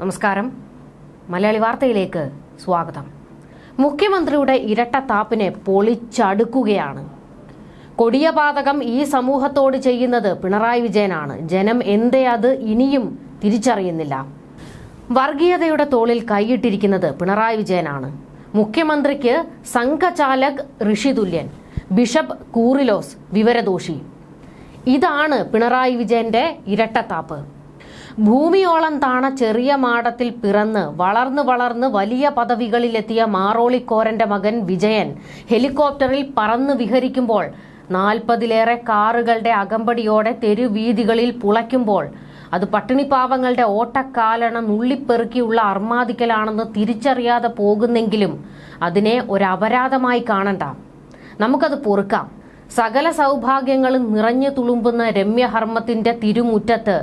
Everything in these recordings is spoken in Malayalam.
നമസ്കാരം. മലയാളി വാർത്തയിലേക്ക് സ്വാഗതം. മുഖ്യമന്ത്രിയുടെ ഇരട്ട താപ്പിനെ പൊളിച്ചടുക്കുകയാണ്. കൊടിയ പാതകം ഈ സമൂഹത്തോട് ചെയ്യുന്നത് പിണറായി വിജയനാണ്. ജനം എന്തേ അത് ഇനിയും തിരിച്ചറിയുന്നില്ല. വർഗീയതയുടെ തോളിൽ കൈയിട്ടിരിക്കുന്നത് പിണറായി വിജയനാണ്. മുഖ്യമന്ത്രിക്ക് സംഘചാലക് ഋഷിതുല്യൻ ബിഷപ്പ് കൂറിലോസ് വിവരദോഷി. ഇതാണ് പിണറായി വിജയന്റെ ഇരട്ടത്താപ്പ്. ഭൂമിയോളം താണ ചെറിയ മാടത്തിൽ പിറന്ന് വളർന്ന് വളർന്ന് വലിയ പദവികളിലെത്തിയ മാറോളിക്കോരന്റെ മകൻ വിജയൻ ഹെലികോപ്റ്ററിൽ പറന്ന് വിഹരിക്കുമ്പോൾ നാൽപ്പതിലേറെ കാറുകളുടെ അകമ്പടിയോടെ തെരുവീതികളിൽ പുളയ്ക്കുമ്പോൾ അത് പട്ടിണിപ്പാവങ്ങളുടെ ഓട്ടക്കാലണ നുള്ളിപ്പെറുക്കിയുള്ള അർമാദിക്കലാണെന്ന് തിരിച്ചറിയാതെ പോകുന്നെങ്കിലും അതിനെ ഒരപരാധമായി കാണണ്ട. നമുക്കത് പൊറുക്കാം. സകല സൗഭാഗ്യങ്ങളും നിറഞ്ഞു തുളുമ്പുന്ന രമ്യഹർമ്മത്തിന്റെ തിരുമുറ്റത്ത്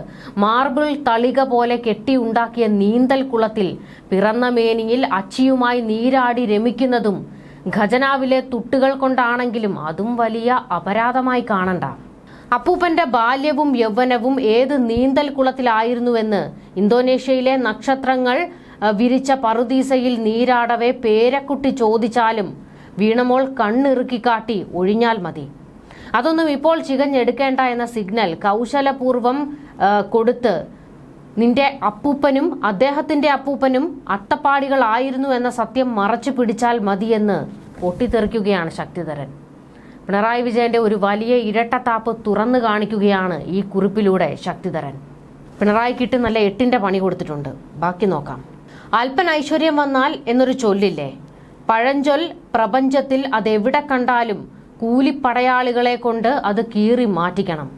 മാർബിൾ തളിക പോലെ കെട്ടിയുണ്ടാക്കിയ നീന്തൽ കുളത്തിൽ പിറന്ന മേനിയിൽ അച്ചിയുമായി നീരാടി രമിക്കുന്നതും ഖജനാവിലെ തുട്ടുകൾ കൊണ്ടാണെങ്കിലും അതും വലിയ അപരാധമായി കാണണ്ട. അപ്പൂപ്പന്റെ ബാല്യവും യൗവനവും ഏത് നീന്തൽ കുളത്തിലായിരുന്നുവെന്ന് ഇന്തോനേഷ്യയിലെ നക്ഷത്രങ്ങൾ വിരിച്ച പറുദീസയിൽ നീരാടവെ പേരക്കുട്ടി ചോദിച്ചാലും വീണമോൾ കണ്ണിറുക്കി കാട്ടി ഒഴിഞ്ഞാൽ മതി. അതൊന്നും ഇപ്പോൾ ചികഞ്ഞെടുക്കേണ്ട എന്ന സിഗ്നൽ കൗശലപൂർവം കൊടുത്ത് നിന്റെ അപ്പൂപ്പനും അദ്ദേഹത്തിന്റെ അപ്പൂപ്പനും അട്ടപ്പാടികളായിരുന്നു എന്ന സത്യം മറച്ചു പിടിച്ചാൽ മതിയെന്ന് പൊട്ടിത്തെറിക്കുകയാണ് ശക്തിധരൻ. പിണറായി വിജയന്റെ ഒരു വലിയ ഇരട്ടത്താപ്പ് തുറന്നു കാണിക്കുകയാണ് ഈ കുറിപ്പിലൂടെ ശക്തിധരൻ. പിണറായിക്കിട്ട് നല്ല എട്ടിന്റെ പണി കൊടുത്തിട്ടുണ്ട്. ബാക്കി നോക്കാം. അല്പൻ ഐശ്വര്യം വന്നാൽ എന്നൊരു ചൊല്ലില്ലേ? പഴഞ്ചൊൽ പ്രപഞ്ചത്തിൽ അതെവിടെ കണ്ടാലും കൂലിപ്പടയാളികളെ കൊണ്ട് അത് കീറി മാറ്റിക്കണം.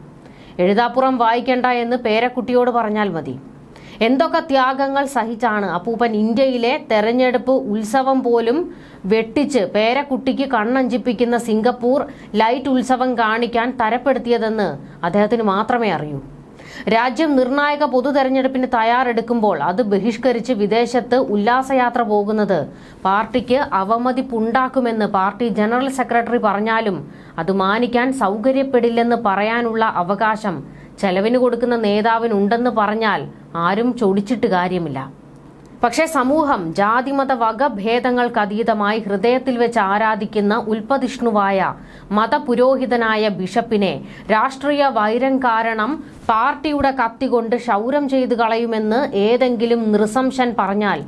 എഴുതാപ്പുറം വായിക്കണ്ട എന്ന് പേരക്കുട്ടിയോട് പറഞ്ഞാൽ മതി. എന്തൊക്കെ ത്യാഗങ്ങൾ സഹിച്ചാണ് അപ്പൂപ്പൻ ഇന്ത്യയിലെ തെരഞ്ഞെടുപ്പ് ഉത്സവം പോലും വെട്ടിച്ച് പേരക്കുട്ടിക്ക് കണ്ണഞ്ചിപ്പിക്കുന്ന സിംഗപ്പൂർ ലൈറ്റ് ഉത്സവം കാണിക്കാൻ തരപ്പെടുത്തിയതെന്ന് അദ്ദേഹത്തിന് മാത്രമേ അറിയൂ. രാജ്യം നിർണായക പൊതു തെരഞ്ഞെടുപ്പിന് തയ്യാറെടുക്കുമ്പോൾ അത് ബഹിഷ്കരിച്ച് വിദേശത്ത് ഉല്ലാസയാത്ര പോകുന്നത്. പാർട്ടിക്ക് അവമതിപ്പുണ്ടാക്കുമെന്ന് പാർട്ടി ജനറൽ സെക്രട്ടറി പറഞ്ഞാലും അത് മാനിക്കാൻ സൗകര്യപ്പെടില്ലെന്ന് പറയാനുള്ള അവകാശം ചെലവിന് കൊടുക്കുന്ന നേതാവിനുണ്ടെന്ന് പറഞ്ഞാൽ ആരും ചൊടിച്ചിട്ട് കാര്യമില്ല. പക്ഷേ സമൂഹം ജാതിമത വകഭേദങ്ങൾക്ക് അതീതമായി ഹൃദയത്തിൽ വെച്ച് ആരാധിക്കുന്ന ഉൽപ്പതിഷ്ണുവായ മതപുരോഹിതനായ ബിഷപ്പിനെ രാഷ്ട്രീയ വൈരം കാരണം പാർട്ടിയുടെ കത്തി കൊണ്ട് ക്ഷൗരം ചെയ്തു കളയുമെന്ന് ഏതെങ്കിലും നൃശംസൻ പറഞ്ഞാൽ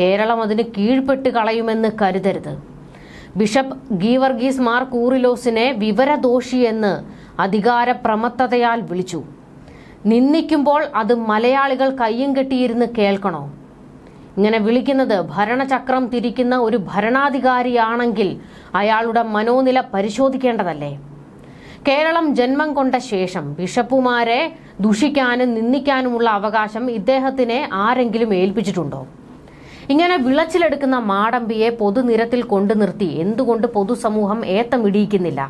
കേരളം അതിന് കീഴ്പ്പെട്ട് കളയുമെന്ന് കരുതരുത്. ബിഷപ്പ് ഗീവർഗീസ് മാർ കൂറിലോസിനെ വിവരദോഷിയെന്ന് അധികാര പ്രമത്തതയാൽ വിളിച്ചു. നിന്ദിക്കുമ്പോൾ അത് മലയാളികൾ കയ്യും കെട്ടിയിരുന്ന് കേൾക്കണോ? ഇങ്ങനെ വിളിക്കുന്നത് ഭരണചക്രം തിരിക്കുന്ന ഒരു ഭരണാധികാരിയാണെങ്കിൽ അയാളുടെ മനോനില പരിശോധിക്കേണ്ടതല്ലേ? കേരളം ജന്മം കൊണ്ട ശേഷം ബിഷപ്പുമാരെ ദുഷിക്കാനും നിന്ദിക്കാനുമുള്ള അവകാശം ഇദ്ദേഹത്തിനെ ആരെങ്കിലും ഏൽപ്പിച്ചിട്ടുണ്ടോ? ഇങ്ങനെ വിളച്ചിലെടുക്കുന്ന മാടമ്പിയെ പൊതുനിരത്തിൽ കൊണ്ടു നിർത്തി എന്തുകൊണ്ട് പൊതുസമൂഹം ഏത്തമിടിയിക്കുന്നില്ല